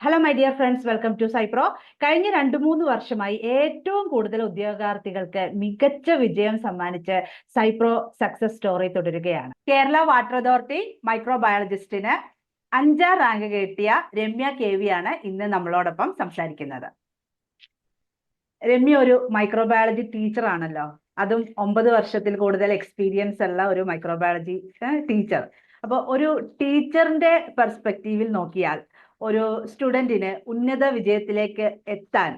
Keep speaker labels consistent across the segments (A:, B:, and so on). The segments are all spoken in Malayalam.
A: Hello my dear friends welcome to സൈപ്രോ കഴിഞ്ഞ രണ്ട് മൂന്ന് വർഷമായി ഏറ്റവും കൂടുതൽ ഉദ്യോഗാർത്ഥികൾക്ക് മികച്ച വിജയം സമ്മാനിച്ച് സൈപ്രോ സക്സസ് സ്റ്റോറി തുടരുകയാണ്. കേരള വാട്ടർ അതോറിറ്റി മൈക്രോബയോളജിസ്റ്റിന് അഞ്ചാം റാങ്ക് കിട്ടിയ രമ്യ കെ ആണ് ഇന്ന് നമ്മളോടൊപ്പം സംസാരിക്കുന്നത്. രമ്യ ഒരു മൈക്രോബയോളജി ടീച്ചർ ആണല്ലോ. അതും ഒമ്പത് വർഷത്തിൽ കൂടുതൽ എക്സ്പീരിയൻസ് ഉള്ള ഒരു മൈക്രോബയോളജി ടീച്ചർ അപ്പോൾ ഒരു ടീച്ചറിന്റെ പെർസ്പെക്റ്റീവിൽ നോക്കിയാൽ ഒരു സ്റ്റുഡന്റിന് ഉന്നത വിജയത്തിലേക്ക് എത്താൻ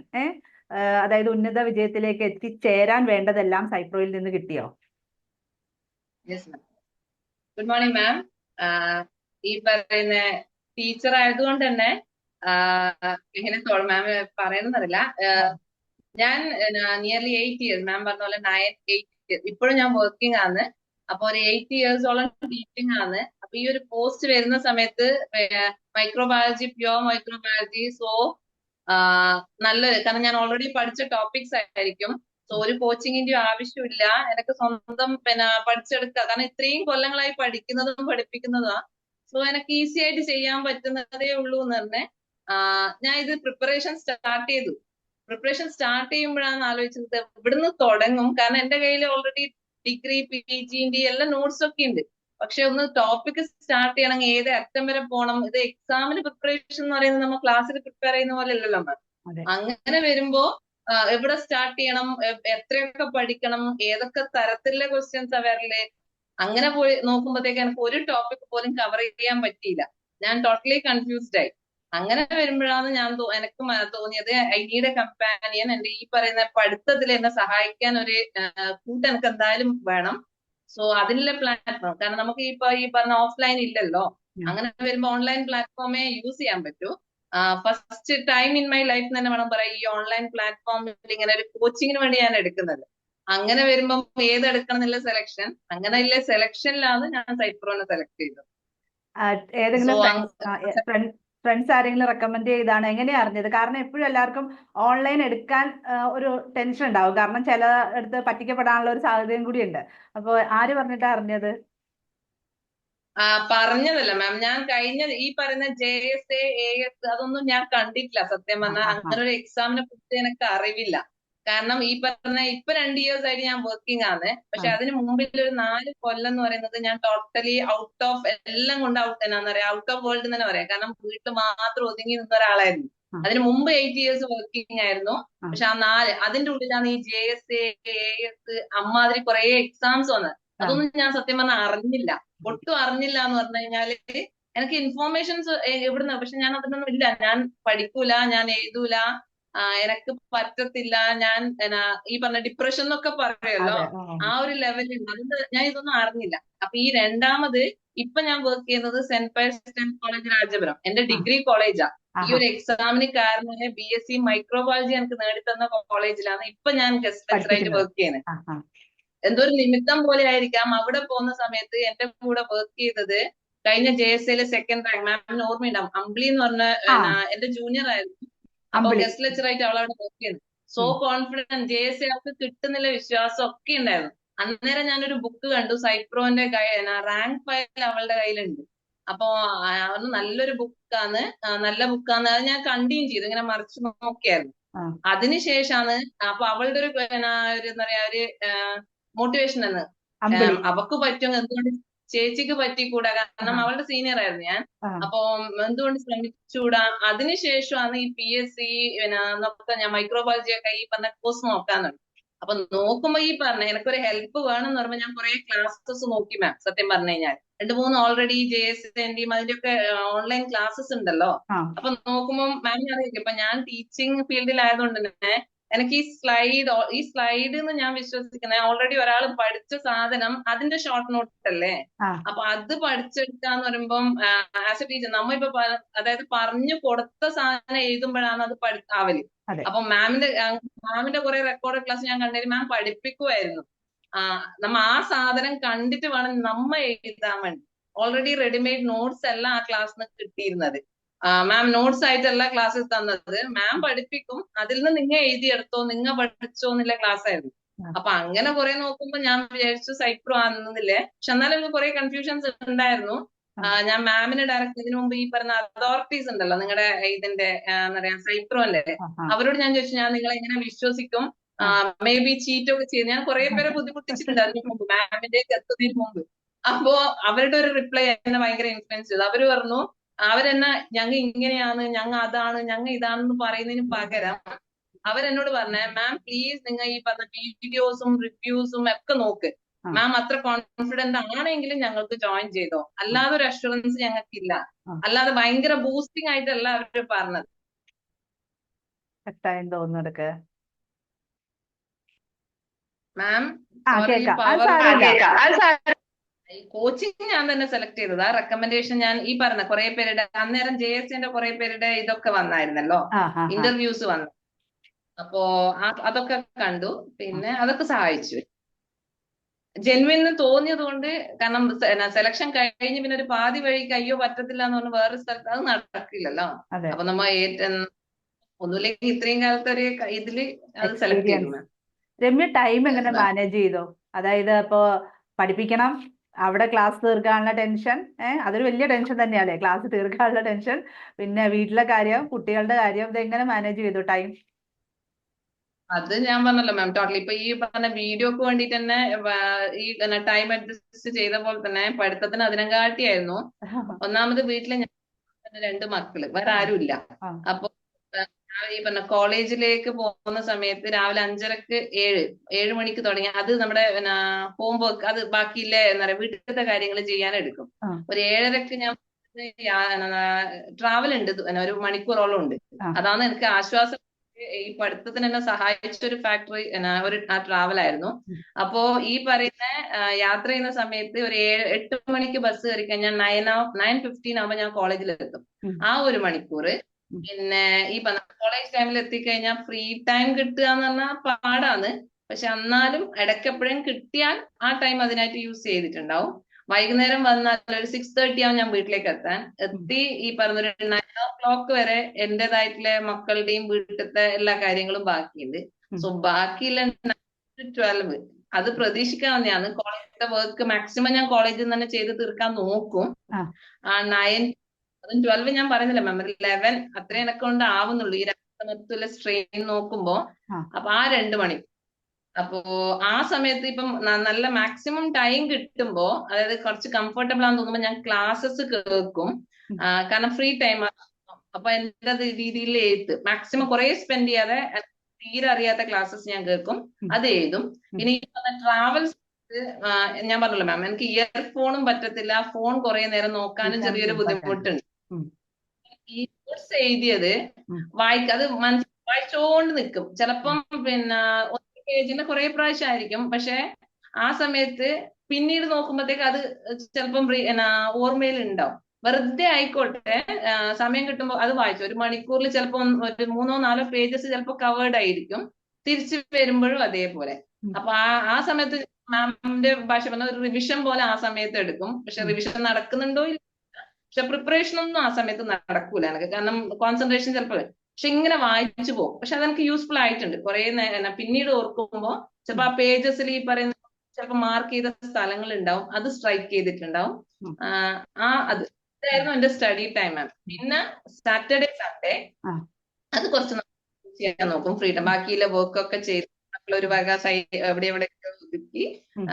A: അതായത് ഉന്നത വിജയത്തിലേക്ക് എത്തിച്ചേരാൻ വേണ്ടതെല്ലാം സൈപ്രോയിൽ നിന്ന് കിട്ടിയോ?
B: ഗുഡ് മോർണിംഗ് മാം ഈ പറയുന്ന ടീച്ചർ ആയതുകൊണ്ട് തന്നെ എങ്ങനെ മാം പറയുന്നതറിയില്ല. ഞാൻ നിയർലി എയ്റ്റ് ഇയേഴ്സ് മാം പറഞ്ഞ പോലെ നയൻ എയ്റ്റ് ഇപ്പോഴും ഞാൻ വർക്കിംഗ് ആണ്. അപ്പൊ ഒരു എയ്റ്റ് ഇയേഴ്സോളം ടീച്ചിങ് ആണ്. അപ്പൊ ഈ ഒരു പോസ്റ്റ് വരുന്ന സമയത്ത് മൈക്രോബയോളജി പ്യോർ മൈക്രോബയോളജി സോ നല്ല കാരണം ഞാൻ ഓൾറെഡി പഠിച്ച ടോപ്പിക്സ് ആയിരിക്കും. സോ ഒരു കോച്ചിങ്ങിന്റെ ആവശ്യമില്ല. എനിക്ക് സ്വന്തം പിന്നെ പഠിച്ചെടുക്കുക. കാരണം ഇത്രയും കൊല്ലങ്ങളായി പഠിക്കുന്നതും പഠിപ്പിക്കുന്നതാ. സോ എനിക്ക് ഈസി ആയിട്ട് ചെയ്യാൻ പറ്റുന്നതേ ഉള്ളൂ എന്ന് തന്നെ ഞാൻ ഇത് പ്രിപ്പറേഷൻ സ്റ്റാർട്ട് ചെയ്തു. പ്രിപ്പറേഷൻ സ്റ്റാർട്ട് ചെയ്യുമ്പോഴാണ് ആലോചിച്ചത് ഇവിടുന്ന് തുടങ്ങും. കാരണം എന്റെ കയ്യിൽ ഓൾറെഡി ഡിഗ്രി പി ജിന്റെ എല്ലാ നോട്ട്സ് ഒക്കെ ഉണ്ട്. പക്ഷെ ഒന്ന് ടോപ്പിക് സ്റ്റാർട്ട് ചെയ്യണമെങ്കിൽ ഏത് അറ്റം വരെ പോകണം? ഇത് എക്സാമിന് പ്രിപ്പറേഷൻ എന്ന് പറയുന്നത് നമ്മൾ ക്ലാസ്സിൽ പ്രിപ്പയർ ചെയ്യുന്ന പോലെ അല്ലല്ലോ മാം അങ്ങനെ വരുമ്പോ എവിടെ സ്റ്റാർട്ട് ചെയ്യണം? എത്രയൊക്കെ പഠിക്കണം? ഏതൊക്കെ തരത്തിലുള്ള ക്വസ്റ്റ്യൻസ് അവരിൽ അങ്ങനെ പോയി നോക്കുമ്പോഴത്തേക്ക് എനിക്ക് ഒരു ടോപ്പിക് പോലും കവർ ചെയ്യാൻ പറ്റിയില്ല. ഞാൻ ടോട്ടലി കൺഫ്യൂസ്ഡ് ആയി. അങ്ങനെ വരുമ്പോഴാണ് ഞാൻ എനിക്ക് തോന്നിയത് ഐ നീഡ് എ കമ്പാനിയൻ എന്റെ ഈ പറയുന്ന പഠിത്തത്തിൽ എന്നെ സഹായിക്കാൻ ഒരു കൂട്ട് എനിക്ക് എന്തായാലും വേണം. സോ അതിനുള്ള പ്ലാറ്റ്ഫോം കാരണം നമുക്ക് ഇപ്പൊ ഈ പറഞ്ഞ ഓഫ്ലൈൻ ഇല്ലല്ലോ. അങ്ങനെ വരുമ്പോ ഓൺലൈൻ പ്ലാറ്റ്ഫോമേ യൂസ് ചെയ്യാൻ പറ്റൂ. First time in my life തന്നെ വേണം പറയാം ഈ ഓൺലൈൻ പ്ലാറ്റ്ഫോമിൽ ഇങ്ങനെ ഒരു കോച്ചിങ്ങിന് വേണ്ടി ഞാൻ എടുക്കുന്നത്. അങ്ങനെ വരുമ്പം ഏത് എടുക്കണം എന്നുള്ള സെലക്ഷൻ അങ്ങനെ ഉള്ള സെലക്ഷനിലാണ് ഞാൻ സൈപ്രോനെ സെലക്ട് ചെയ്തത്.
A: ഏതെങ്കിലും ഫ്രണ്ട്സ് ആരെങ്കിലും റെക്കമെൻഡ് ചെയ്താണ് എങ്ങനെയാ അറിഞ്ഞത്? കാരണം എപ്പോഴും എല്ലാവർക്കും ഓൺലൈൻ എടുക്കാൻ ഒരു ടെൻഷൻ ഉണ്ടാവും. കാരണം ചില അടുത്ത് പറ്റിക്കപ്പെടാനുള്ള ഒരു സാഹചര്യം കൂടി ഉണ്ട്. അപ്പൊ ആര് പറഞ്ഞിട്ടാ അറിഞ്ഞത്?
B: ആ പറഞ്ഞതല്ല മാം ഞാൻ കഴിഞ്ഞ ഈ പറയുന്ന J S A A S അതൊന്നും ഞാൻ കണ്ടിട്ടില്ല. സത്യം പറഞ്ഞാൽ അങ്ങനെ ഒരു എക്സാമിനെ കുറിച്ച് എനിക്ക് അറിവില്ല. കാരണം ഈ പറഞ്ഞ ഇപ്പൊ രണ്ട് ഇയേഴ്സ് ആയിട്ട് ഞാൻ വർക്കിംഗ് ആണ്. പക്ഷെ അതിന് മുമ്പിൽ ഒരു നാല് കൊല്ലം എന്ന് പറയുന്നത് ഞാൻ ടോട്ടലി ഔട്ട് ഓഫ് എല്ലാം കൊണ്ട് ഔട്ട് എന്നാന്ന് പറയാ. ഔട്ട് ഓഫ് വേൾഡ് തന്നെ പറയാം. കാരണം വീട്ടിൽ മാത്രം ഒതുങ്ങി നിന്ന ഒരാളായിരുന്നു. അതിന് മുമ്പ് എയ്റ്റ് ഇയേഴ്സ് വർക്കിംഗ് ആയിരുന്നു. പക്ഷെ ആ നാല് അതിന്റെ ഉള്ളിലാണ് ഈ ജെ എസ് എ എസ് അമ്മാതിരി കുറെ എക്സാംസ് വന്നത്. അതൊന്നും ഞാൻ സത്യം പറഞ്ഞാൽ അറിഞ്ഞില്ല. ഒട്ടും അറിഞ്ഞില്ല എന്ന് പറഞ്ഞു കഴിഞ്ഞാൽ എനിക്ക് ഇൻഫോർമേഷൻസ് എവിടുന്ന? പക്ഷെ ഞാൻ അതിനൊന്നും ഇല്ല. ഞാൻ പഠിക്കൂല ഞാൻ എഴുതൂല. എനക്ക് പറ്റത്തില്ല ഞാൻ ഈ പറഞ്ഞ ഡിപ്രഷൻ എന്നൊക്കെ പറയുമല്ലോ ആ. ഒരു ലെവലിൽ അത് ഞാൻ ഇതൊന്നും അറിഞ്ഞില്ല. അപ്പൊ ഈ രണ്ടാമത് ഇപ്പൊ ഞാൻ വർക്ക് ചെയ്യുന്നത് സെന്റ് പയസ് കോളേജ് രാജപുരം. എന്റെ ഡിഗ്രി കോളേജാ ഈ ഒരു എക്സാമിന് കാരണമായ ബി എസ് സി മൈക്രോബയോളജി എനിക്ക് നേടിത്തന്ന കോളേജിലാണ് ഇപ്പൊ ഞാൻ ഗസ്റ്റ് ലെക്ചറായിട്ട് വർക്ക് ചെയ്യുന്നത് എന്തോ ഒരു നിമിത്തം പോലെ ആയിരിക്കാം. അവിടെ പോകുന്ന സമയത്ത് എന്റെ കൂടെ വർക്ക് ചെയ്തത് കഴിഞ്ഞ ജെ എസ് എയിലെ സെക്കൻഡ് റാങ്ക് മാമിന് ഓർമ്മയുണ്ടാവും. അമ്പിളി എന്ന് പറഞ്ഞ എന്റെ ജൂനിയർ ആയിരുന്നു. അപ്പൊ ഗസ്റ്റ് ലെക്ചർ ആയിട്ട് അവൾ അവിടെ work so confidence J S അവർക്ക് കിട്ടുന്നില്ല വിശ്വാസം ഒക്കെ ഉണ്ടായിരുന്നു. അന്നേരം ഞാനൊരു ബുക്ക് കണ്ടു. സൈപ്രോന്റെ റാങ്ക് ഫയൽ അവളുടെ കയ്യിലുണ്ട്. അപ്പൊ നല്ലൊരു ബുക്കാണ് നല്ല ബുക്കാന്ന് അത് ഞാൻ കണ്ടുകയും ചെയ്തു. ഇങ്ങനെ മറിച്ച് നോക്കിയായിരുന്നു. അതിനുശേഷമാണ് അപ്പൊ അവളുടെ ഒരു എന്താ പറയാ ഒരു മോട്ടിവേഷൻ എന്ന് അവക്ക് പറ്റും എന്തുകൊണ്ട് ചേച്ചിക്ക് പറ്റിക്കൂടാ കാരണം അവളുടെ സീനിയർ ആയിരുന്നു ഞാൻ. അപ്പൊ എന്തുകൊണ്ട് ശ്രമിച്ചുകൂടാ? അതിനുശേഷമാണ് ഈ പി എസ് സി പിന്നെ ഞാൻ മൈക്രോബയോളജി ഒക്കെ ഈ പറഞ്ഞ കോഴ്സ് നോക്കാൻ തുടങ്ങി അപ്പൊ നോക്കുമ്പോ ഈ പറഞ്ഞ എനിക്കൊരു ഹെൽപ്പ് വേണം എന്ന് പറയുമ്പോൾ ഞാൻ കുറെ ക്ലാസ്സസ് നോക്കി മാം സത്യം പറഞ്ഞു കഴിഞ്ഞാൽ. രണ്ട് മൂന്ന് ഓൾറെഡി ജെ എസ് എന്റെയും അതിന്റെയൊക്കെ ഓൺലൈൻ ക്ലാസ്സസ് ഉണ്ടല്ലോ. അപ്പൊ നോക്കുമ്പോ മാം അറിയില്ല? ഇപ്പൊ ഞാൻ ടീച്ചിങ് ഫീൽഡിലായതുകൊണ്ട് തന്നെ എനിക്ക് ഈ സ്ലൈഡ് ഈ സ്ലൈഡ് എന്ന് ഞാൻ വിശ്വസിക്കുന്നത് ഓൾറെഡി ഒരാൾ പഠിച്ച സാധനം അതിന്റെ ഷോർട്ട് നോട്ട് അല്ലേ അപ്പൊ അത് പഠിച്ചെടുക്കാന്ന് പറയുമ്പം ആസ് എ ടീച്ചർ നമ്മ ഇപ്പൊ അതായത് പറഞ്ഞു കൊടുത്ത സാധനം എഴുതുമ്പോഴാണ് അത് പഠി ആവൽ. അപ്പൊ മാമിന്റെ മാമിന്റെ കുറെ റെക്കോർഡ് ക്ലാസ് ഞാൻ കണ്ടതിൽ മാം പഠിപ്പിക്കുമായിരുന്നു ആ നമ്മ ആ സാധനം കണ്ടിട്ട് വേണം നമ്മ എഴുതാൻ വേണ്ടി. ഓൾറെഡി റെഡിമെയ്ഡ് നോട്ട്സ് എല്ലാം ആ ക്ലാസ്സിന് കിട്ടിയിരുന്നത്. മാം നോട്ട്സ് ആയിട്ടല്ല ക്ലാസ്സിൽ തന്നത്. മാം പഠിപ്പിക്കും. അതിൽ നിന്ന് നിങ്ങ എഴുതിയെടുത്തോ നിങ്ങ പഠിച്ചോ എന്നുള്ള ക്ലാസ് ആയിരുന്നു. അപ്പൊ അങ്ങനെ കുറെ നോക്കുമ്പോ ഞാൻ വിചാരിച്ചു സൈപ്രോ ആണെന്നില്ലേ. പക്ഷെ എന്നാലും കുറെ കൺഫ്യൂഷൻസ് ഉണ്ടായിരുന്നു. ഞാൻ മാമിന് ഡയറക്റ്റ് ഇതിനു മുമ്പ് ഈ പറഞ്ഞ അതോറിറ്റീസ് ഉണ്ടല്ലോ നിങ്ങളുടെ ഇതിന്റെ എന്താ പറയാ സൈപ്രോന്റെ. അവരോട് ഞാൻ ചോദിച്ചു ഞാൻ നിങ്ങളെ എങ്ങനെ വിശ്വസിക്കും? മേ ബി ചീറ്റ് ഒക്കെ ചെയ്ത് ഞാൻ കുറെ പേരെ ബുദ്ധിമുട്ടിച്ചിട്ടുണ്ട് അതിന് മുമ്പ് മാമിന്റെ എത്തുന്നതിന് മുമ്പ്. അപ്പോ അവരുടെ ഒരു റിപ്ലൈ എന്നെ ഭയങ്കര ഇൻഫ്ലുവൻസ് ചെയ്തു. അവർ പറഞ്ഞു അവരെന്നെ ഞങ്ങ ഇങ്ങനെയാണ് ഞങ്ങ അതാണ് ഞങ്ങ ഇതാണെന്ന് പറയുന്നതിന് പകരം അവരെന്നോട് പറഞ്ഞേ മാം പ്ലീസ് നിങ്ങൾ ഈ പറഞ്ഞ വീഡിയോസും റിവ്യൂസും ഒക്കെ നോക്ക്. മാം അത്ര കോൺഫിഡന്റ് ആണെങ്കിലും ഞങ്ങൾക്ക് ജോയിൻ ചെയ്തോ. അല്ലാതെ ഒരു അഷുറൻസ് ഞങ്ങൾക്ക്
A: ഇല്ല
B: അല്ലാതെ ഭയങ്കര ബൂസ്റ്റിംഗ് ആയിട്ടല്ല അവർ പറഞ്ഞത്.
A: കട്ടായെന്ന്
B: മാം കോച്ചിങ് ഞാൻ തന്നെ സെലക്ട് ചെയ്തത്. ആ റെക്കമെൻഡേഷൻ ഞാൻ ഈ പറഞ്ഞ കുറെ പേരുടെ അന്നേരം ജെ എസ് സിന്റെ കുറെ പേരുടെ ഇതൊക്കെ വന്നായിരുന്നല്ലോ. ഇന്റർവ്യൂസ് വന്നു. അപ്പോ അതൊക്കെ കണ്ടു. പിന്നെ അതൊക്കെ സഹായിച്ചു. ജെനുവിൻ തോന്നിയത് കൊണ്ട് കാരണം സെലക്ഷൻ കഴിഞ്ഞ് പിന്നെ ഒരു പാതി വഴിക്ക് അയ്യോ പറ്റത്തില്ല എന്ന് പറഞ്ഞ് വേറെ സ്ഥലത്ത് അത് നടക്കില്ലല്ലോ. അപ്പൊ നമ്മ ഏറ്റവും ഒന്നുമില്ലെങ്കിൽ ഇത്രയും കാലത്തെ ഒരു ഇതിൽ അത് സെലക്ട് ചെയ്തു.
A: രമ്യ ടൈം എങ്ങനെ മാനേജ് ചെയ്തോ? അതായത് ഇപ്പോ പഠിപ്പിക്കണം അവിടെ ക്ലാസ് തീർക്കാനുള്ള ടെൻഷൻ ഏഹ് അതൊരു വലിയ ടെൻഷൻ തന്നെയല്ലേ? ക്ലാസ് തീർക്കാനുള്ള ടെൻഷൻ പിന്നെ വീട്ടിലെ കാര്യം കുട്ടികളുടെ കാര്യം ഇതെങ്ങനെ മാനേജ് ചെയ്തു ടൈം
B: അത് ഞാൻ പറഞ്ഞല്ലോ മാം ടോട്ടലി ഇപ്പൊ ഈ പറഞ്ഞ വീഡിയോക്ക് വേണ്ടിട്ട് തന്നെ ഈ ടൈം അഡ്ജസ്റ്റ് ചെയ്ത പോലെ തന്നെ പഠിത്തത്തിന് അതിനങ്കാട്ടിയായിരുന്നു. ഒന്നാമത് വീട്ടിലെ ഞാൻ രണ്ട് മക്കൾ വേറെ
A: ആരുമില്ല.
B: അപ്പൊ ഈ പറഞ്ഞ കോളേജിലേക്ക് പോകുന്ന സമയത്ത് രാവിലെ അഞ്ചരക്ക് ഏഴ് ഏഴ് മണിക്ക് തുടങ്ങി അത് നമ്മുടെ ഹോംവർക്ക് അത് ബാക്കിയില്ലേ എന്താ പറയാ. വീട്ടിലത്തെ കാര്യങ്ങൾ ചെയ്യാൻ എടുക്കും. ഒരു ഏഴരക്ക് ഞാൻ ട്രാവൽ ഉണ്ട്. ഒരു മണിക്കൂറോളം ഉണ്ട്. അതാണ് എനിക്ക് ആശ്വാസം. ഈ പഠിത്തത്തിന് എന്നെ സഹായിച്ച ഒരു ഫാക്ടറി ഒരു ട്രാവൽ ആയിരുന്നു. അപ്പോ ഈ പറയുന്ന യാത്ര ചെയ്യുന്ന സമയത്ത് ഒരു ഏഴ് എട്ട് മണിക്ക് ബസ് കയറി കഴിഞ്ഞാൽ നയൻ നയൻ ഫിഫ്റ്റീൻ ആവുമ്പോൾ ഞാൻ കോളേജിൽ എത്തും ആ ഒരു മണിക്കൂർ. പിന്നെ ഈ പറഞ്ഞ കോളേജ് ടൈമിൽ എത്തിക്കഴിഞ്ഞാൽ ഫ്രീ ടൈം കിട്ടുക എന്ന് പറഞ്ഞാൽ പാടാണ്. പക്ഷെ എന്നാലും ഇടയ്ക്കെപ്പോഴും കിട്ടിയാൽ ആ ടൈം അതിനായിട്ട് യൂസ് ചെയ്തിട്ടുണ്ടാവും. വൈകുന്നേരം വന്നാൽ ഒരു സിക്സ് തേർട്ടി ആവും ഞാൻ വീട്ടിലേക്ക് എത്താൻ. എത്തി ഈ പറഞ്ഞൊരു നയൻ ഓ ക്ലോക്ക് വരെ എന്റേതായിട്ടുള്ള മക്കളുടെയും വീട്ടിലത്തെ എല്ലാ കാര്യങ്ങളും ബാക്കിയുണ്ട്. സോ ബാക്കിയുള്ള ട്വൽവ് അത് പ്രതീക്ഷിക്കാവുന്നതാണ്. കോളേജിന്റെ വർക്ക് മാക്സിമം ഞാൻ കോളേജിൽ നിന്ന് തന്നെ ചെയ്ത് തീർക്കാൻ നോക്കും.
A: ആ.
B: നയൻ അതും ട്വൽവ് ഞാൻ പറയുന്നില്ല മാം ലെവൻ അത്രയും എനക്ക് കൊണ്ട് ആവുന്നുള്ളൂ. ഈ മൊത്തത്തിലെ സ്ട്രെയിൻ നോക്കുമ്പോ. അപ്പൊ ആ രണ്ട് മണി. അപ്പോ ആ സമയത്ത് ഇപ്പം നല്ല മാക്സിമം ടൈം കിട്ടുമ്പോ അതായത് കുറച്ച് കംഫർട്ടബിൾ ആണെന്ന് തോന്നുമ്പോ ഞാൻ ക്ലാസ്സസ് കേൾക്കും. കാരണം ഫ്രീ ടൈം അപ്പൊ എന്റെ രീതിയിൽ എഴുത്ത് മാക്സിമം കുറെ സ്പെൻഡ് ചെയ്യാതെ തീരെ അറിയാത്ത ക്ലാസ്സസ് ഞാൻ കേൾക്കും. അത് എഴുതും. ഇനി ട്രാവൽസ് ഞാൻ പറഞ്ഞല്ലോ മാം എനിക്ക് ഇയർഫോണും പറ്റത്തില്ല. ഫോൺ കുറെ നേരം നോക്കാനും ചെറിയൊരു ബുദ്ധിമുട്ടുണ്ട്. ഈ എഴുതിയത്. വായിക്ക അത് മനസ്സിൽ വായിച്ചോണ്ട് നിൽക്കും ചിലപ്പം പിന്നെ ഒന്ന് പേജിന്റെ കുറെ പ്രാവശ്യം ആയിരിക്കും പക്ഷെ ആ സമയത്ത് പിന്നീട് നോക്കുമ്പോഴത്തേക്ക് അത് ചിലപ്പം ഓർമ്മയിൽ ഉണ്ടാവും വെറുതെ ആയിക്കോട്ടെ സമയം കിട്ടുമ്പോൾ അത് വായിച്ചു. ഒരു മണിക്കൂറിൽ ചിലപ്പോൾ ഒരു മൂന്നോ നാലോ പേജസ് ചിലപ്പോൾ കവേർഡ് ആയിരിക്കും. തിരിച്ചു വരുമ്പോഴും അതേപോലെ. അപ്പൊ ആ ആ സമയത്ത് മാമിന്റെ ഭാഷ പറഞ്ഞ ഒരു റിവിഷൻ പോലെ ആ സമയത്ത് എടുക്കും. പക്ഷെ റിവിഷൻ നടക്കുന്നുണ്ടോ ഇല്ല പക്ഷെ പ്രിപ്പറേഷൻ ഒന്നും ആ സമയത്ത് നടക്കൂല എനിക്ക്. കാരണം കോൺസെൻട്രേഷൻ ചിലപ്പോൾ പക്ഷെ ഇങ്ങനെ വായിച്ചു പോകും. പക്ഷെ അതെനിക്ക് യൂസ്ഫുൾ ആയിട്ടുണ്ട്. കുറെ പിന്നീട് ഓർക്കുമ്പോൾ ചിലപ്പോ ആ പേജസിൽ ഈ പറയുന്ന ചിലപ്പോ മാർക്ക് ചെയ്ത സ്ഥലങ്ങൾ ഉണ്ടാവും അത് സ്ട്രൈക്ക് ചെയ്തിട്ടുണ്ടാവും. ആ, അത് ഇതായിരുന്നു എന്റെ സ്റ്റഡി ടൈം ആണ്. പിന്നെ സാറ്റർഡേ സൺഡേ അത് കുറച്ച് ചെയ്യാൻ നോക്കും. ഫ്രീഡം ബാക്കിയിലെ ബാക്കിയുള്ള വർക്ക് ഒക്കെ ചെയ്ത് ഒരു വക സൈ എവിടെ എവിടെയൊക്കെ ഒതുക്കി.
A: ഉം.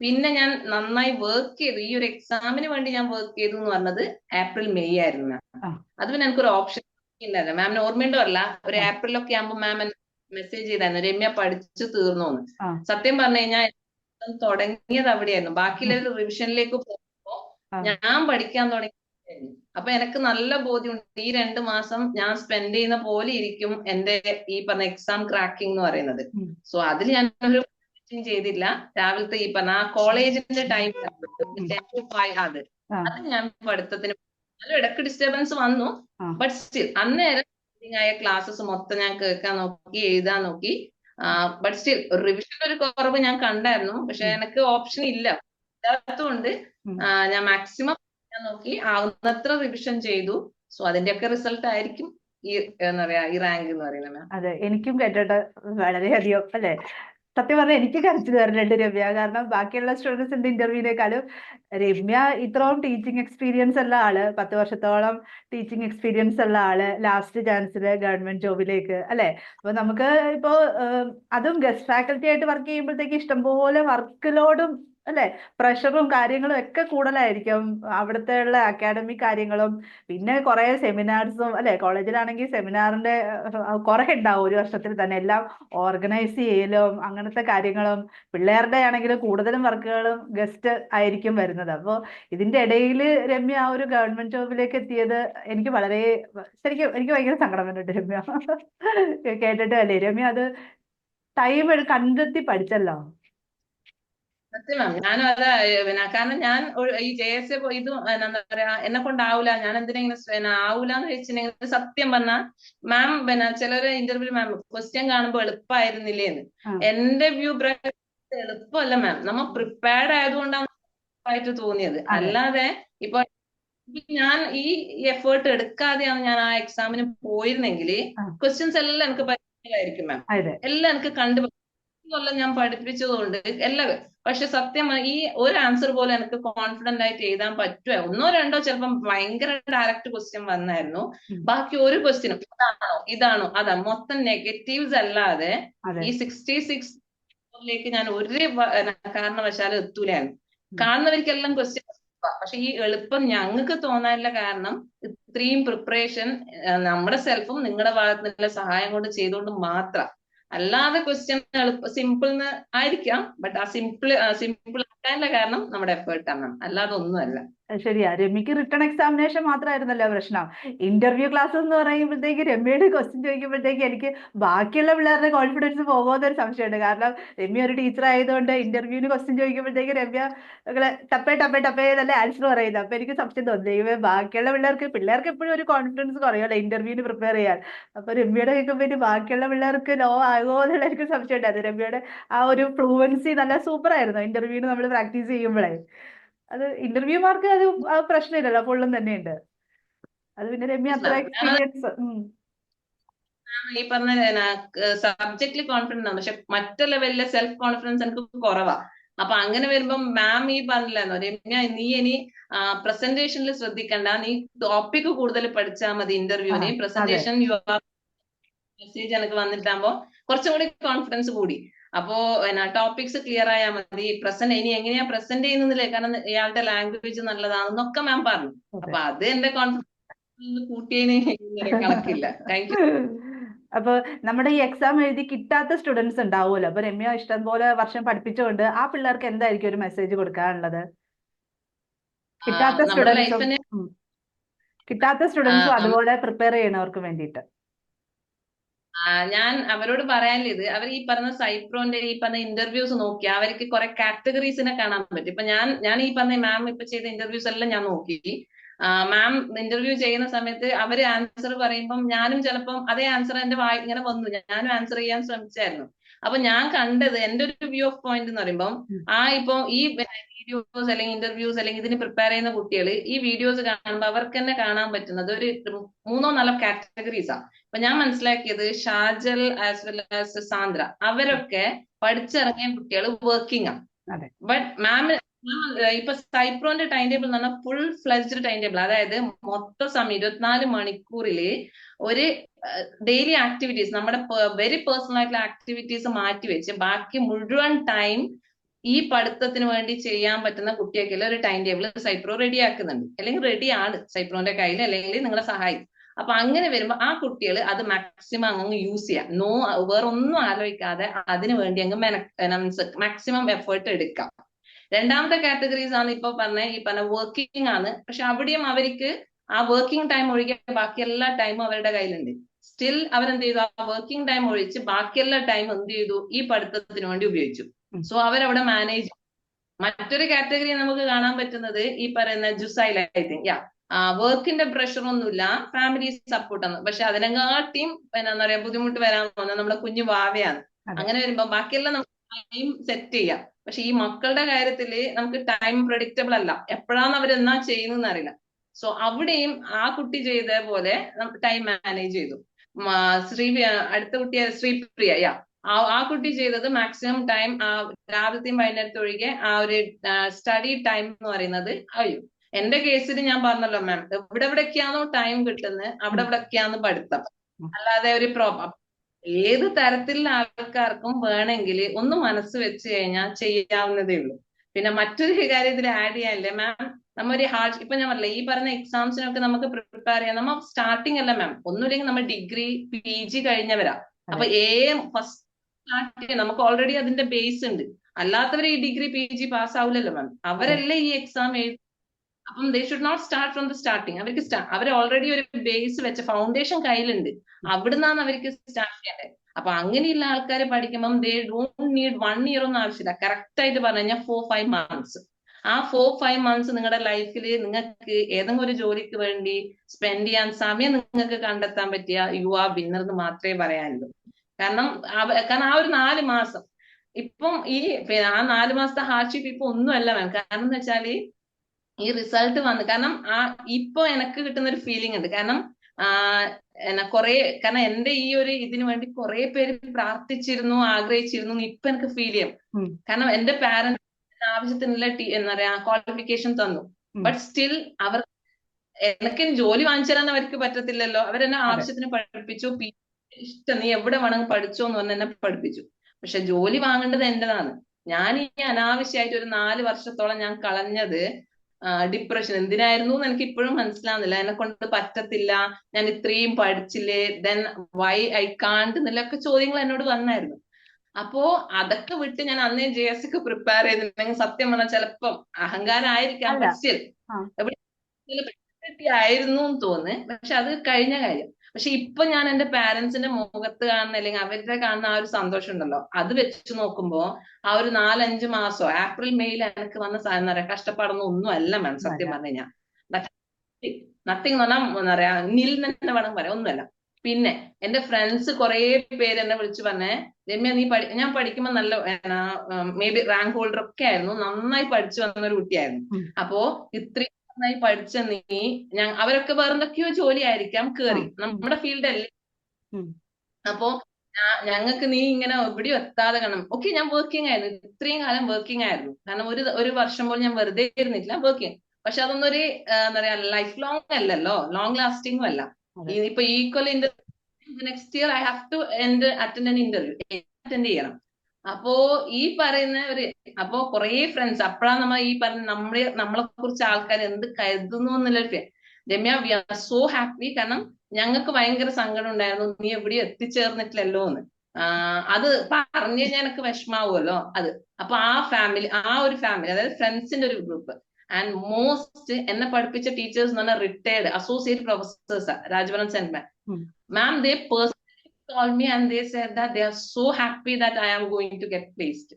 B: പിന്നെ ഞാൻ നന്നായി വർക്ക് ചെയ്തു. ഈ ഒരു എക്സാമിന് വേണ്ടി ഞാൻ വർക്ക് ചെയ്തു എന്ന് പറഞ്ഞത് ഏപ്രിൽ മെയ് ആയിരുന്നു മാം. അത് പിന്നെ എനിക്കൊരു ഓപ്ഷൻ ഉണ്ടായിരുന്നു മാമിന് ഓർമ്മയുണ്ടോ അല്ല? ഒരു. ഏപ്രിലൊക്കെ ആകുമ്പോൾ മാം മെസ്സേജ് ചെയ്തായിരുന്നു. രമ്യ പഠിച്ചു തീർന്നു. സത്യം പറഞ്ഞു കഴിഞ്ഞാൽ തുടങ്ങിയത് അവിടെയായിരുന്നു. ബാക്കിയുള്ള റിവിഷനിലേക്ക്
A: പോകുമ്പോൾ
B: ഞാൻ പഠിക്കാൻ തുടങ്ങി അപ്പൊ എനിക്ക് നല്ല ബോധ്യമുണ്ട്. ഈ രണ്ട് മാസം ഞാൻ സ്പെൻഡ് ചെയ്യുന്ന പോലെ ഇരിക്കും എന്റെ ഈ പറഞ്ഞ എക്സാം ക്രാക്കിംഗ് എന്ന് പറയുന്നത്. സോ അതിൽ ഞാൻ ഒരു teaching ചെയ്തില്ല. രാവിലത്തെ ഈ പറഞ്ഞ ആ കോളേജിന്റെ ടൈം അത്. അത്. ഞാൻ പഠിത്തത്തിന് എന്നാലും ഇടയ്ക്ക് ഡിസ്റ്റർബൻസ് വന്നു.
A: but
B: ബട്ട് സ്റ്റിൽ അന്നേരം ആയ ക്ലാസ്സസ് മൊത്തം ഞാൻ കേൾക്കാൻ നോക്കി എഴുതാൻ നോക്കി. ബട്ട് സ്റ്റിൽ റിവിഷൻ ഒരു കുറവ് ഞാൻ കണ്ടായിരുന്നു. പക്ഷെ. എനിക്ക് ഓപ്ഷൻ ഇല്ല. ഇല്ലാത്തതുകൊണ്ട് ഞാൻ മാക്സിമം ഞാൻ നോക്കി ആവുന്നത്ര റിവിഷൻ ചെയ്തു. സോ അതിന്റെയൊക്കെ റിസൾട്ട് ആയിരിക്കും ഈ എന്താ പറയാ ഈ റാങ്ക് എന്ന് പറയുന്നത്
A: അതെ എനിക്കും കേട്ടിട്ട് വളരെയധികം അല്ലെ? സത്യം പറഞ്ഞാൽ എനിക്ക് കരച്ചിൽ വരലുണ്ട് രമ്യ. കാരണം ബാക്കിയുള്ള സ്റ്റുഡൻസിന്റെ ഇന്റർവ്യൂവിനേക്കാളും രമ്യ ഇത്രയും ടീച്ചിങ് എക്സ്പീരിയൻസ് ഉള്ള ആൾ പത്ത് വർഷത്തോളം ടീച്ചിങ് എക്സ്പീരിയൻസ് ഉള്ള ആൾ ലാസ്റ്റ് ചാൻസിൽ ഗവൺമെന്റ് ജോബിലേക്ക് അല്ലെ? അപ്പൊ നമുക്ക് ഇപ്പോ അതും ഗസ്റ്റ് ഫാക്കൽറ്റി ആയിട്ട് വർക്ക് ചെയ്യുമ്പോഴത്തേക്ക് ഇഷ്ടംപോലെ വർക്ക് ലോഡും അല്ലെ? പ്രഷറും കാര്യങ്ങളും ഒക്കെ കൂടുതലായിരിക്കും അവിടുത്തെ ഉള്ള അക്കാഡമിക് കാര്യങ്ങളും. പിന്നെ കുറെ സെമിനാർസും അല്ലെ? കോളേജിലാണെങ്കിൽ സെമിനാറിന്റെ കുറെ ഉണ്ടാവും ഒരു വർഷത്തിൽ തന്നെ. എല്ലാം ഓർഗനൈസ് ചെയ്യലും അങ്ങനത്തെ കാര്യങ്ങളും. പിള്ളേരുടെ ആണെങ്കിലും കൂടുതലും വർക്കുകളും ഗസ്റ്റ് ആയിരിക്കും വരുന്നത്. അപ്പോൾ ഇതിന്റെ ഇടയിൽ രമ്യ ആ ഒരു ഗവൺമെന്റ് ജോബിലേക്ക് എത്തിയത് എനിക്ക് വളരെ ശരിക്കും എനിക്ക് ഭയങ്കര സങ്കടം വന്നിട്ട് രമ്യ. കേട്ടിട്ട് അല്ലേ? രമ്യ അത് ടൈം കണ്ടെത്തി പഠിച്ചല്ലോ.
B: സത്യം മാം ഞാനും അതാ പിന്നെ കാരണം ഞാൻ ഈ ജെ എസ് എ ഇതും എന്താ പറയാ എന്നെ കൊണ്ടാവൂല. ഞാൻ എന്തിനാ ഇങ്ങനെ ആവൂല എന്ന് വെച്ചിട്ടുണ്ടെങ്കിൽ സത്യം പറഞ്ഞാ മാം പിന്നെ ചിലര് ഇന്റർവ്യൂ മാം ക്വസ്റ്റ്യൻ കാണുമ്പോൾ എളുപ്പായിരുന്നില്ലേ
A: എന്ന്
B: എന്റെ വ്യൂ പ്രകാരം എളുപ്പമല്ല മാം നമ്മ പ്രിപ്പയർഡ് ആയതുകൊണ്ടാണ് ആയിട്ട് തോന്നിയത്. അല്ലാതെ ഇപ്പൊ ഞാൻ ഈ എഫേർട്ട് എടുക്കാതെയാണ് ഞാൻ ആ എക്സാമിന് പോയിരുന്നെങ്കിൽ ക്വസ്റ്റ്യൻസ് എല്ലാം എനിക്ക് പരിചയമായിരിക്കും മാം എല്ലാം എനിക്ക് കണ്ടു കൊല്ലം ഞാൻ പഠിപ്പിച്ചതുകൊണ്ട് എല്ലാം പക്ഷെ സത്യം ഈ ഒരു ആൻസർ പോലെ എനിക്ക് കോൺഫിഡന്റ് ആയിട്ട് എഴുതാൻ പറ്റുമോ ഒന്നോ രണ്ടോ ചിലപ്പം ഭയങ്കര ഡയറക്റ്റ് ക്വസ്റ്റ്യൻ വന്നായിരുന്നു. ബാക്കി ഒരു ക്വസ്റ്റ്യനും ഇതാണോ? ഇതാണോ? അതാ. മൊത്തം നെഗറ്റീവ്സ് അല്ലാതെ ഈ സിക്സ്റ്റി സിക്സ് ലേക്ക് ഞാൻ ഒരേ കാരണവശാലും എത്തൂലായിരുന്നു. കാണുന്നവർക്കെല്ലാം ക്വസ്റ്റ്യൻ പക്ഷെ ഈ എളുപ്പം ഞങ്ങൾക്ക് തോന്നാനുള്ള കാരണം ഇത്രയും പ്രിപ്പറേഷൻ നമ്മുടെ സെൽഫും നിങ്ങളുടെ ഭാഗത്തുനിന്നുള്ള സഹായം കൊണ്ട് ചെയ്തുകൊണ്ട് മാത്രം. അല്ലാതെ ക്വസ്റ്റ്യൻ എളുപ്പം സിമ്പിൾ ആയിരിക്കാം ബട്ട് ആ സിമ്പിൾ സിമ്പിൾ ആക്കാനുള്ള കാരണം നമ്മുടെ എഫേർട്ട് ആണ്. അല്ലാതെ ഒന്നുമല്ല.
A: ശരിയാ. രമ്യക്ക് റിട്ടേൺ എക്സാമിനേഷൻ മാത്രമായിരുന്നല്ലോ പ്രശ്നം. ഇന്റർവ്യൂ ക്ലാസ് എന്ന് പറയുമ്പോഴത്തേക്ക് രമ്യയുടെ ക്വസ്റ്റ്യൻ ചോദിക്കുമ്പോഴത്തേക്ക് എനിക്ക് ബാക്കിയുള്ള പിള്ളേരുടെ കോൺഫിഡൻസ് പോകുമെന്നൊരു സംശയമുണ്ട്. കാരണം രമ്യ ഒരു ടീച്ചർ ആയതുകൊണ്ട് ഇന്റർവ്യൂവിന് ക്വസ്റ്റ്യൻ ചോദിക്കുമ്പോഴത്തേക്ക് രമ്യ ടപ്പേ ടപ്പേ ടപ്പേ നല്ല ആൻസർ പറയുന്നത്. അപ്പൊ എനിക്ക് സംശയം തോന്നി. ദൈവമേ ബാക്കിയുള്ള പിള്ളേർക്ക് പിള്ളേർക്ക് എപ്പോഴും ഒരു കോൺഫിഡൻസ് കുറയുമല്ലോ ഇന്റർവ്യൂവിന് പ്രിപ്പയർ ചെയ്യാൻ. അപ്പൊ രമ്യയുടെ കേൾക്കുമ്പോൾ ബാക്കിയുള്ള പിള്ളേർക്ക് ലോ ആകുമോ എന്നുള്ള എനിക്ക് സംശയം ഉണ്ടായിരുന്നു രമ്യയുടെ ആ ഒരു ഫ്ലുവൻസി നല്ല സൂപ്പർ ആയിരുന്നു. ഇന്റർവ്യൂവിന് നമ്മൾ പ്രാക്ടീസ് ചെയ്യുമ്പോഴേ അത് ഇന്റർവ്യൂ മാർക്ക് അത് പ്രശ്നമില്ലല്ലോ ഫുള്ളും തന്നെയുണ്ട്. അത് പിന്നെ രമ്യ അത്ര എക്സ്പീരിയൻസ്
B: ഈ പറഞ്ഞ സബ്ജക്റ്റിൽ കോൺഫിഡൻസ് ആണ്. പക്ഷെ മറ്റു ലെവലിലെ സെൽഫ് കോൺഫിഡൻസ് എനിക്ക് കുറവാ. അപ്പൊ അങ്ങനെ വരുമ്പം മാം ഈ പറഞ്ഞില്ലായിരുന്നോ രമ്യ നീ ഇനി പ്രസന്റേഷനിൽ ശ്രദ്ധിക്കണ്ട. നീ ടോപ്പിക് കൂടുതൽ പഠിച്ചാൽ മതി ഇന്റർവ്യൂവിന് പ്രസന്റേഷൻ യു മെസ്സേജ് എനിക്ക് വന്നിട്ടാകുമ്പോ കുറച്ചും കൂടി കോൺഫിഡൻസ് കൂടി. അപ്പോ ടോപ്പിക്സ് ക്ലിയർ ആയാൽ മതി. പ്രസന്റ് ഇനി എങ്ങനെയാ പ്രസന്റ് ചെയ്യുന്നില്ലേ കാരണം ഇയാളുടെ ലാംഗ്വേജ് നല്ലതാണെന്നൊക്കെ മാം പറഞ്ഞു. അപ്പൊ അത് എന്റെ കോൺഫിഡൻസ് കൂട്ടിയതിന് കണക്കില്ല. താങ്ക് യു
A: അപ്പൊ നമ്മുടെ ഈ എക്സാം എഴുതി കിട്ടാത്ത സ്റ്റുഡൻസ് ഉണ്ടാവുമല്ലോ. അപ്പൊ രമ്യ ഇഷ്ടം പോലെ വർഷം പഠിപ്പിച്ചുകൊണ്ട് ആ പിള്ളേർക്ക് എന്തായിരിക്കും ഒരു മെസ്സേജ് കൊടുക്കാനുള്ളത്? കിട്ടാത്ത സ്റ്റുഡൻസ് കിട്ടാത്ത സ്റ്റുഡൻസും അതുപോലെ പ്രിപ്പയർ ചെയ്യണവർക്ക് വേണ്ടിയിട്ട്.
B: ഞാൻ അവരോട് പറയാനുള്ളത് അവർ ഈ പറഞ്ഞ സൈപ്രോന്റെ ഈ പറഞ്ഞ ഇന്റർവ്യൂസ് നോക്കി അവർക്ക് കുറെ കാറ്റഗറീസിനെ കാണാൻ പറ്റും. ഇപ്പൊ ഞാൻ ഞാൻ ഈ പറഞ്ഞ മാം ഇപ്പൊ ചെയ്ത ഇന്റർവ്യൂസ് എല്ലാം ഞാൻ നോക്കി. മാം ഇന്റർവ്യൂ ചെയ്യുന്ന സമയത്ത് അവർ ആൻസർ പറയുമ്പം ഞാനും ചിലപ്പം അതേ ആൻസർ എന്റെ വായി ഇങ്ങനെ വന്നു. ഞാനും ആൻസർ ചെയ്യാൻ ശ്രമിച്ചായിരുന്നു. അപ്പൊ ഞാൻ കണ്ടത് എന്റെ ഒരു വ്യൂ ഓഫ് പോയിന്റ് എന്ന് പറയുമ്പം ആ ഇപ്പൊ ഈ വീഡിയോസ് അല്ലെങ്കിൽ ഇന്റർവ്യൂസ് അല്ലെങ്കിൽ ഇതിന് പ്രിപ്പയർ ചെയ്യുന്ന കുട്ടികൾ ഈ വീഡിയോസ് കാണുമ്പോൾ അവർക്ക് തന്നെ കാണാൻ പറ്റുന്നത് ഒരു മൂന്നോ നാലോ കാറ്റഗറീസാ അപ്പൊ ഞാൻ മനസ്സിലാക്കിയത് Shajal as well as Sandra. അവരൊക്കെ പഠിച്ചിറങ്ങിയ കുട്ടികൾ വർക്കിംഗ് ആണ്. ബട്ട് മാം ഇപ്പൊ സൈപ്രോന്റെ ടൈം ടേബിൾ എന്ന് പറഞ്ഞാൽ ഫുൾ ഫ്ലെജ്ഡ് ടൈം ടേബിൾ അതായത് മൊത്തം സമയം ഇരുപത്തിനാല് മണിക്കൂറിൽ ഒരു ഡെയിലി ആക്ടിവിറ്റീസ് നമ്മുടെ വെരി പേഴ്സണൽ ആയിട്ടുള്ള ആക്ടിവിറ്റീസ് മാറ്റി വെച്ച് ബാക്കി മുഴുവൻ ടൈം ഈ പഠിത്തത്തിന് വേണ്ടി ചെയ്യാൻ പറ്റുന്ന കുട്ടിയൊക്കെ ഒരു ടൈം ടേബിൾ സൈപ്രോ റെഡി ആക്കുന്നുണ്ട്. അല്ലെങ്കിൽ റെഡി ആണ് സൈപ്രോന്റെ കയ്യിൽ അല്ലെങ്കിൽ നിങ്ങളെ സഹായി അപ്പൊ അങ്ങനെ വരുമ്പോ ആ കുട്ടികൾ അത് മാക്സിമം അങ്ങ് യൂസ് ചെയ്യാം. നോ വേറെ ഒന്നും ആലോചിക്കാതെ അതിനു വേണ്ടി അങ്ങ് മാക്സിമം എഫേർട്ട് എടുക്കാം. രണ്ടാമത്തെ കാറ്റഗറീസ് ആണ് ഇപ്പൊ പറഞ്ഞ ഈ പറഞ്ഞ വർക്കിംഗ് ആണ്. പക്ഷെ അവിടെയും അവർക്ക് ആ വർക്കിംഗ് ടൈം ഒഴികെ ബാക്കി എല്ലാ ടൈമും അവരുടെ കയ്യിലുണ്ട്. സ്റ്റിൽ അവരെന്ത് ചെയ്തു? ആ വർക്കിംഗ് ടൈം ഒഴിച്ച് ബാക്കിയെല്ലാ ടൈം എന്ത് ചെയ്തു? ഈ പഠിത്തത്തിന് വേണ്ടി ഉപയോഗിച്ചു. സോ അവരവിടെ മാനേജ് മറ്റൊരു കാറ്റഗറി നമുക്ക് കാണാൻ പറ്റുന്നത് ഈ പറയുന്ന ജുസൈൽ ഐ തിങ്ക് യാ വർക്കിന്റെ പ്രഷർ ഒന്നുമില്ല. ഫാമിലി സപ്പോർട്ടാണ് പക്ഷെ അതിനെക്കാട്ടിയും പിന്നെ എന്താ പറയാ ബുദ്ധിമുട്ട് വരാൻ പോകുന്നത് നമ്മുടെ കുഞ്ഞു വാവയാണ്. അങ്ങനെ വരുമ്പോ ബാക്കിയെല്ലാം നമുക്ക് ടൈം സെറ്റ് ചെയ്യാം. പക്ഷെ ഈ മക്കളുടെ കാര്യത്തിൽ നമുക്ക് ടൈം പ്രഡിക്റ്റബിൾ അല്ല. എപ്പോഴാണ് അവർ എന്നാ ചെയ്യുന്നതെന്ന് അറിയില്ല. സോ അവിടെയും ആ കുട്ടി ചെയ്ത പോലെ നമുക്ക് ടൈം മാനേജ് ചെയ്തു. ശ്രീ അടുത്ത കുട്ടിയെ ശ്രീപ്രിയ യാ ആ ആ കുട്ടി ചെയ്തത് മാക്സിമം ടൈം ആ രാവിലത്തെയും വൈകുന്നേരത്തെ ഒഴികെ ആ ഒരു സ്റ്റഡി ടൈം എന്ന് പറയുന്നത് അയ്യോ എന്റെ കേസിൽ ഞാൻ പറഞ്ഞല്ലോ മാം എവിടെ എവിടെയൊക്കെയാണോ ടൈം കിട്ടുന്നത് അവിടെ എവിടെയൊക്കെയാന്ന് പഠിത്തം. അല്ലാതെ ഒരു പ്രോബ്ലം ഏത് തരത്തിലുള്ള ആൾക്കാർക്കും വേണമെങ്കിൽ ഒന്ന് മനസ്സ് വെച്ച് കഴിഞ്ഞാൽ ചെയ്യാവുന്നതേ ഉള്ളൂ. പിന്നെ മറ്റൊരു കാര്യം ഇതിൽ ആഡ് ചെയ്യാനില്ലേ മാം നമ്മ ഒരു ഹാർഡ് ഇപ്പൊ ഞാൻ പറഞ്ഞില്ല ഈ പറഞ്ഞ എക്സാംസിനൊക്കെ നമുക്ക് പ്രിപ്പയർ ചെയ്യാം. നമ്മ സ്റ്റാർട്ടിങ് അല്ല മാം ഒന്നുമില്ലെങ്കിൽ നമ്മൾ ഡിഗ്രി പി ജി കഴിഞ്ഞവരാ. അപ്പൊ ഏ ഫസ്റ്റ് സ്റ്റാർട്ട് ചെയ്യാം നമുക്ക് ഓൾറെഡി അതിന്റെ ബേസ് ഉണ്ട്. അല്ലാത്തവരെ ഈ ഡിഗ്രി പി ജി പാസ് ആവില്ലല്ലോ മാം അവരല്ലേ ഈ എക്സാം എഴുതി അപ്പം they should not start from the starting അവർക്ക് അവർ ഓൾറെഡി ഒരു ബേസ് വെച്ച ഫൗണ്ടേഷൻ കയ്യിലുണ്ട്. അവിടുന്നാണ് അവർക്ക് സ്റ്റാർട്ട് ചെയ്യേണ്ടത്. അപ്പൊ അങ്ങനെയുള്ള ആൾക്കാരെ പഠിക്കുമ്പം they don't need one year ഒന്നും ആവശ്യമില്ല. കറക്റ്റ് ആയിട്ട് പറഞ്ഞു ഫോർ ഫൈവ് മന്ത്സ് ആ ഫോർ ഫൈവ് മന്ത്സ് നിങ്ങളുടെ ലൈഫിൽ നിങ്ങൾക്ക് ഏതെങ്കിലും ഒരു ജോലിക്ക് വേണ്ടി സ്പെൻഡ് ചെയ്യാൻ സമയം നിങ്ങൾക്ക് കണ്ടെത്താൻ പറ്റിയ യു ആർ വിന്നർ എന്ന് മാത്രമേ പറയാനുള്ളൂ. കാരണം കാരണം ആ ഒരു നാല് മാസം. ഇപ്പം ഈ ആ നാല് മാസത്തെ ഹാർഡ്ഷിപ്പ് ഇപ്പൊ ഒന്നുമല്ല മാം കാരണം എന്ന് വെച്ചാൽ ഈ റിസൾട്ട് വന്ന് കാരണം ആ ഇപ്പൊ എനിക്ക് കിട്ടുന്ന ഒരു ഫീലിംഗ് ഉണ്ട്. കാരണം എന്നാ കൊറേ കാരണം എന്റെ ഈ ഒരു ഇതിന് വേണ്ടി കുറെ പേര് പ്രാർത്ഥിച്ചിരുന്നു ആഗ്രഹിച്ചിരുന്നു ഇപ്പൊ എനിക്ക് ഫീൽ ചെയ്യും. കാരണം എന്റെ പാരന്റ് ആവശ്യത്തിനുള്ള ടി- എന്താ പറയാ ക്വാളിഫിക്കേഷൻ തന്നു. ബട്ട് സ്റ്റിൽ അവർ എനിക്ക് ജോലി വാങ്ങിച്ചു തരാൻ അവർക്ക് പറ്റത്തില്ലല്ലോ. അവരെന്നെ ആവശ്യത്തിന് പഠിപ്പിച്ചു പി ഇഷ്ടം. നീ എവിടെ വേണമെങ്കിൽ പഠിച്ചോ എന്ന് പറഞ്ഞ് എന്നെ പഠിപ്പിച്ചു. പക്ഷെ ജോലി വാങ്ങേണ്ടത് എന്റേതാണ്. ഞാൻ ഈ അനാവശ്യമായിട്ട് ഒരു നാല് വർഷത്തോളം ഞാൻ കളഞ്ഞത് ഡിപ്രഷൻ എന്തിനായിരുന്നു എന്ന് എനിക്ക് ഇപ്പോഴും മനസ്സിലാവുന്നില്ല. എന്നെ കൊണ്ട് പറ്റത്തില്ല. ഞാൻ ഇത്രയും പഠിച്ചില്ലേ? ദെൻ വൈ ഐ കാണ്ട് എന്നൊക്കെ ചോദ്യങ്ങൾ എന്നോട് വന്നായിരുന്നു. അപ്പോ അതൊക്കെ വിട്ട് ഞാൻ അന്നേ ജെ എസ് സിക്ക് പ്രിപ്പയർ ചെയ്തിട്ടുണ്ടെങ്കിൽ സത്യം പറഞ്ഞാൽ ചിലപ്പം അഹങ്കാരം ആയിരിക്കാം
A: അല്ല.
B: ആയിരുന്നു എന്ന് തോന്നുന്നു. പക്ഷെ അത് കഴിഞ്ഞ കാര്യം. പക്ഷെ ഇപ്പൊ ഞാൻ എന്റെ പാരന്റ്സിന്റെ മുഖത്ത് കാണുന്ന അല്ലെങ്കിൽ അവരുടെ കാണുന്ന ആ ഒരു സന്തോഷം ഉണ്ടല്ലോ. അത് വെച്ച് നോക്കുമ്പോ ആ ഒരു നാലഞ്ച് മാസോ ഏപ്രിൽ മെയ്യിൽ എനിക്ക് വന്ന സാധനം എന്താ പറയാ കഷ്ടപ്പാടൊന്നും ഒന്നും അല്ല മാം സത്യം പറഞ്ഞു കഴിഞ്ഞാൽ നത്തിങ് എന്ന് പറഞ്ഞാൽ എന്താ പറയാ നിൽ തന്നെ വേണം പറയാം ഒന്നുമല്ല. പിന്നെ എന്റെ ഫ്രണ്ട്സ് കുറെ പേര് എന്നെ വിളിച്ചു പറഞ്ഞേ രമ്യ നീ പഠി ഞാൻ പഠിക്കുമ്പോ നല്ല മേ ബി റാങ്ക് ഹോൾഡർ ഒക്കെ ആയിരുന്നു നന്നായി പഠിച്ചു വന്ന ഒരു കുട്ടിയായിരുന്നു അപ്പോ ഇത്രയും നന്നായി പഠിച്ച നീ അവരൊക്കെ വേറെ എന്തൊക്കെയോ ജോലി ആയിരിക്കാം കേറി. നമ്മുടെ ഫീൽഡ് അല്ലേ. അപ്പോ ഞങ്ങൾക്ക് നീ ഇങ്ങനെ എവിടെയും എത്താതെ കാണും ഓക്കെ ഞാൻ വർക്കിംഗ് ആയിരുന്നു. ഇത്രയും കാലം വർക്കിംഗ് ആയിരുന്നു. കാരണം ഒരു ഒരു വർഷം പോലും ഞാൻ വെറുതെ ഇരുന്നില്ല വർക്കിംഗ് പക്ഷെ അതൊന്നും ഒരു എന്താ പറയാ ലൈഫ് ലോങ് അല്ലല്ലോ ലോങ് ലാസ്റ്റിംഗും അല്ല. ഇപ്പൊ equal interview next year I have to attend an interview attend ചെയ്യണം. അപ്പോ ഈ പറയുന്ന ഒരു അപ്പോ കുറെ ഫ്രണ്ട്സ് അപ്പോഴാണ് നമ്മ ഈ പറഞ്ഞ നമ്മളെ നമ്മളെ കുറിച്ച് ആൾക്കാർ എന്ത് കരുതുന്നു എന്നുള്ളൊരു Ramya we are so happy കാരണം ഞങ്ങൾക്ക് ഭയങ്കര സങ്കടം ഉണ്ടായിരുന്നു. നീ എവിടെയും എത്തിച്ചേർന്നിട്ടില്ലല്ലോ എന്ന്. അത് പറഞ്ഞു കഴിഞ്ഞാൽ എനിക്ക് വിഷമാവുമല്ലോ അത്. അപ്പൊ ആ ഫാമിലി ആ ഒരു ഫാമിലി അതായത് ഫ്രണ്ട്സിന്റെ ഒരു ഗ്രൂപ്പ് ആൻഡ് മോസ്റ്റ് എന്നെ പഠിപ്പിച്ച ടീച്ചേഴ്സ് എന്ന് പറഞ്ഞാൽ retired associate professors Rajavaram saint ma'am. They personally called me and they said that they are so happy that I am going to get placed.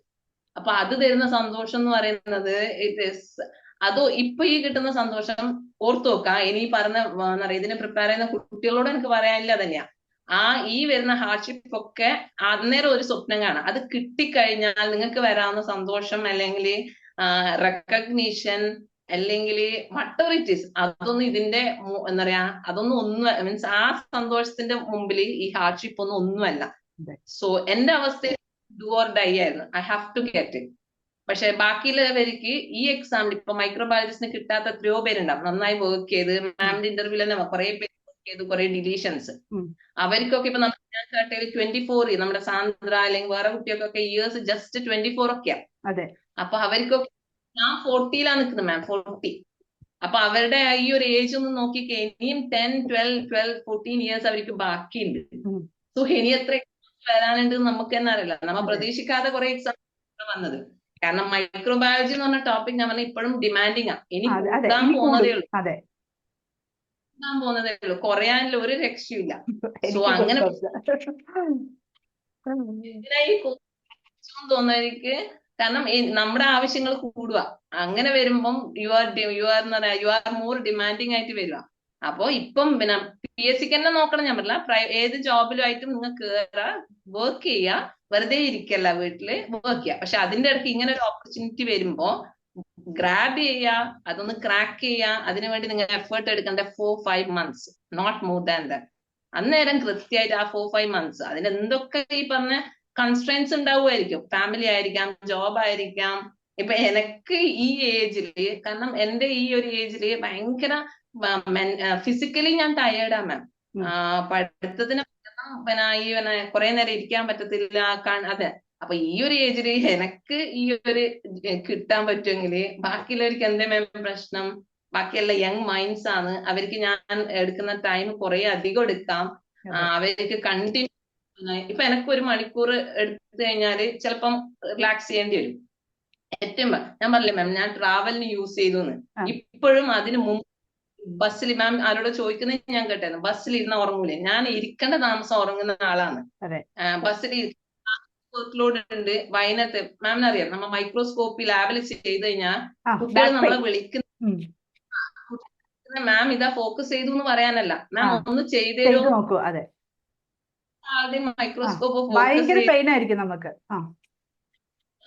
B: അപ്പൊ അത് തരുന്ന സന്തോഷം എന്ന് പറയുന്നത് ഇറ്റ് ഇസ് അതോ ഇപ്പൊ ഈ കിട്ടുന്ന സന്തോഷം ഓർത്തു നോക്കാം ഇനി പറഞ്ഞ എന്താ പറയാ ഇതിന് പ്രിപ്പയർ ചെയ്യുന്ന കുട്ടികളോട് എനിക്ക് പറയാനില്ല തന്നെയാ. ആ ഈ വരുന്ന ഹാർഡ്ഷിപ്പ് ഒക്കെ അന്നേരം ഒരു സ്വപ്നം കാണാം. അത് കിട്ടിക്കഴിഞ്ഞാൽ നിങ്ങൾക്ക് വരാവുന്ന സന്തോഷം അല്ലെങ്കിൽ റെക്കഗ്നീഷൻ അല്ലെങ്കിൽ വട്ടർ ഇറ്റ് ഈസ് അതൊന്നും ഇതിന്റെ എന്താ പറയാ അതൊന്നും ഒന്നും മീൻസ് ആ സന്തോഷത്തിന്റെ മുമ്പിൽ ഈ ഹാർഡ്ഷിപ്പ് ഒന്നും ഒന്നുമല്ല. സോ എന്റെ അവസ്ഥ ഡു ഓർ ഡൈ ആയിരുന്നു. I have to get it പക്ഷെ ബാക്കിയുള്ളവർക്ക് ഈ എക്സാമിൽ ഇപ്പൊ മൈക്രോബയോളജിസ്റ്റിന് കിട്ടാത്ത എത്രയോ പേരുണ്ടാവും. നന്നായി വർക്ക് ചെയ്ത് മാമിന്റെ ഇന്റർവ്യൂവിൽ തന്നെ കുറെ പേര് വർക്ക് ചെയ്ത് കുറെ ഡിലീഷൻസ്. അവർക്കൊക്കെ ഇപ്പൊ ഞാൻ കേട്ടതിൽ ട്വന്റി ഫോർ നമ്മുടെ സാന്ദ്ര അല്ലെങ്കിൽ വേറെ കുട്ടികൾക്കൊക്കെ ഇയേഴ്സ് ജസ്റ്റ് ട്വന്റി ഫോർ ഒക്കെയാ.
A: അതെ.
B: അപ്പൊ അവർക്കൊക്കെ ഞാൻ ഫോർട്ടിയിലാണ് നിൽക്കുന്നത് മാം ഫോർട്ടി അപ്പൊ അവരുടെ ഈ ഒരു ഏജ് ഒന്ന് നോക്കിക്കേ ഇനിയും ten twelve twelve fourteen years അവർക്ക് ബാക്കിയുണ്ട്. സോ ഇനി എത്ര എക്സാംസ് വരാനുണ്ട് നമുക്ക് തന്നെ അറിയില്ല.
A: നമ്മൾ.
B: പ്രതീക്ഷിക്കാതെ കുറെ എക്സാം വന്നത്. കാരണം മൈക്രോബയോളജി എന്ന് പറഞ്ഞ ടോപ്പിക് ഞാൻ പറഞ്ഞ ഇപ്പോഴും ഡിമാൻഡിങ് ആണ് ഇനി കൂടാൻ പോകുന്നതേ ഉള്ളൂ. കൂടാൻ പോകുന്നതേ ഉള്ളൂ. കുറയാനില്ല ഒരു രക്ഷയില്ല.
A: സോ
B: അങ്ങനെ- ഇതിനായി തോന്നുന്നവർക്ക് കാരണം നമ്മുടെ ആവശ്യങ്ങൾ കൂടുക അങ്ങനെ വരുമ്പം യു ആർ യു ആർ എന്ന് പറയാ യു ആർ മോർ ഡിമാൻഡിങ് ആയിട്ട് വരിക അപ്പോ ഇപ്പം പിന്നെ പി എസ് സിക്ക് തന്നെ നോക്കണം ഞാൻ പറഞ്ഞില്ല. ഏത് ജോബിലായിട്ടും നിങ്ങൾ കയറുക വർക്ക് ചെയ്യുക വെറുതെ ഇരിക്കല്ല വീട്ടിൽ വർക്ക് ചെയ്യുക പക്ഷെ അതിന്റെ ഇടയ്ക്ക് ഇങ്ങനെ ഒരു ഓപ്പർച്യൂണിറ്റി വരുമ്പോ ഗ്രാബ് ചെയ്യുക അതൊന്ന് ക്രാക്ക് ചെയ്യുക അതിനുവേണ്ടി നിങ്ങൾ എഫേർട്ട് എടുക്കേണ്ട four five months not more than that അന്നേരം കൃത്യമായിട്ട് ആ ഫോർ ഫൈവ് മന്ത്സ് അതിന് എന്തൊക്കെ ഈ പറഞ്ഞ കൺസ്ട്രെയിൻസ് ഉണ്ടാവുമായിരിക്കും. ഫാമിലി ആയിരിക്കാം ജോബ് ആയിരിക്കാം. ഇപ്പൊ എനിക്ക് ഈ ഏജിൽ കാരണം എന്റെ ഈ ഒരു ഏജിൽ ഭയങ്കര ഫിസിക്കലി ഞാൻ ടയേർഡാ മാം. പഠിത്തത്തിന് പിന്നെ ഈ പിന്നെ കുറെ നേരം ഇരിക്കാൻ പറ്റത്തില്ല അതെ. അപ്പൊ ഈ ഒരു ഏജിൽ എനക്ക് ഈ ഒരു കിട്ടാൻ പറ്റുമെങ്കിൽ ബാക്കിയുള്ളവർക്ക് എന്തേ മാം പ്രശ്നം? ബാക്കിയുള്ള യങ് മൈൻഡ്സ് ആണ്. അവർക്ക് ഞാൻ എടുക്കുന്ന ടൈം കുറെ അധികം എടുക്കാം. അവർക്ക് കണ്ടിന്യൂ ഇപ്പൊ എനിക്ക് ഒരു മണിക്കൂർ എടുത്തു കഴിഞ്ഞാൽ ചിലപ്പം റിലാക്സ് ചെയ്യേണ്ടി വരും. ഏറ്റവും ഞാൻ പറഞ്ഞില്ലേ മാം ഞാൻ ട്രാവലിന് യൂസ് ചെയ്തു ഇപ്പോഴും അതിന് മുമ്പ് ബസ്സിൽ മാം ആരോട് ചോദിക്കുന്നത് ഞാൻ കേട്ടായിരുന്നു ബസ്സിൽ ഇരുന്ന ഉറങ്ങൂലേ? ഞാൻ ഇരിക്കേണ്ട താമസം ഉറങ്ങുന്ന ആളാണ്. ബസ്സിൽ വർക്ക് ലോഡ് ഉണ്ട് വൈകുന്നേരത്തെ മാമിന് അറിയാം നമ്മൾ മൈക്രോസ്കോപ്പി ലാബിൽ ചെയ്ത് കഴിഞ്ഞാൽ കുട്ടികൾ നമ്മളെ വിളിക്കുന്ന മാം ഇതാ ഫോക്കസ് ചെയ്തു എന്ന് പറയാനല്ല മാം. ഒന്ന് ചെയ്തേരോ
A: ചെയ്ത് നോക്കൂ അതെ
B: ആളുടെ മൈക്രോസ്കോപ്പ്
A: ഭയങ്കര പെയിൻ ആയിരിക്കും നമുക്ക്. ആ.